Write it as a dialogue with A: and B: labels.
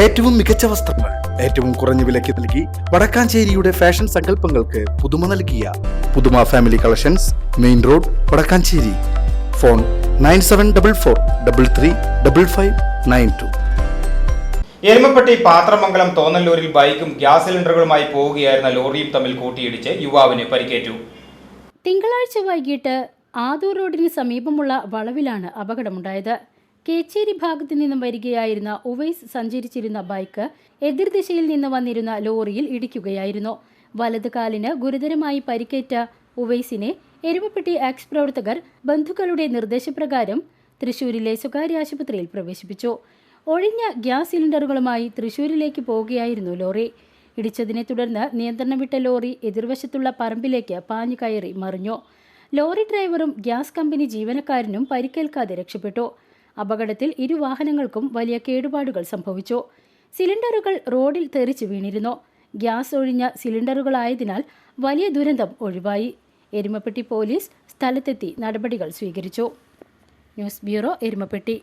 A: ഏറ്റവും മികച്ച വസ്ത്രങ്ങൾ ഏറ്റവും കുറഞ്ഞ വിലയ്ക്ക് നൽകി വടക്കാഞ്ചേരിയുടെ ഫാഷൻ സങ്കല്പങ്ങൾക്ക് പുതുമ നൽകിയ Puthuma family collections main road Vadakkanchery. Phone nine seven double four double three double five nine two.
B: Erumapetty Pathramangalam തോന്നല്ലൂരിൽ ബൈക്കും ഗ്യാസ് സിലിണ്ടറുകളുമായി പോവുകയായിരുന്ന ലോറിയും തമ്മിൽ കൂട്ടിയിടിച്ച് യുവാവിന് പരിക്കേറ്റു.
C: തിങ്കളാഴ്ച വൈകിട്ട് ആദൂർ റോഡിന് സമീപമുള്ള വളവിലാണ് അപകടമുണ്ടായത്. കേച്ചേരി ഭാഗത്തു നിന്നും വരികയായിരുന്ന ഉവൈസ് സഞ്ചരിച്ചിരുന്ന ബൈക്ക് എതിർദിശയിൽ നിന്ന് വന്നിരുന്ന ലോറിയിൽ ഇടിക്കുകയായിരുന്നു. വലത് കാലിന് ഗുരുതരമായി പരിക്കേറ്റ ഉവൈസിനെ എരുമപ്പെട്ടി ആക്സ് പ്രവർത്തകർ ബന്ധുക്കളുടെ നിർദ്ദേശപ്രകാരം തൃശൂരിലെ സ്വകാര്യ ആശുപത്രിയിൽ പ്രവേശിപ്പിച്ചു. ഒഴിഞ്ഞ ഗ്യാസ് സിലിണ്ടറുകളുമായി തൃശൂരിലേക്ക് പോവുകയായിരുന്നു ലോറി. ഇടിച്ചതിനെ തുടർന്ന് നിയന്ത്രണം വിട്ട ലോറി എതിർവശത്തുള്ള പറമ്പിലേക്ക് പാഞ്ഞു കയറി മറിഞ്ഞു. ലോറി ഡ്രൈവറും ഗ്യാസ് കമ്പനി ജീവനക്കാരനും പരിക്കേൽക്കാതെ രക്ഷപ്പെട്ടു. അപകടത്തിൽ ഇരു വാഹനങ്ങൾക്കും വലിയ കേടുപാടുകൾ സംഭവിച്ചു. സിലിണ്ടറുകൾ റോഡിൽ തെറിച്ചു വീണിരുന്നു. ഗ്യാസ് ഒഴിഞ്ഞ സിലിണ്ടറുകളായതിനാൽ വലിയ ദുരന്തം ഒഴിവായി. എരുമപ്പെട്ടി പോലീസ് സ്ഥലത്തെത്തി നടപടികൾ സ്വീകരിച്ചു. News bureau Erumapetty.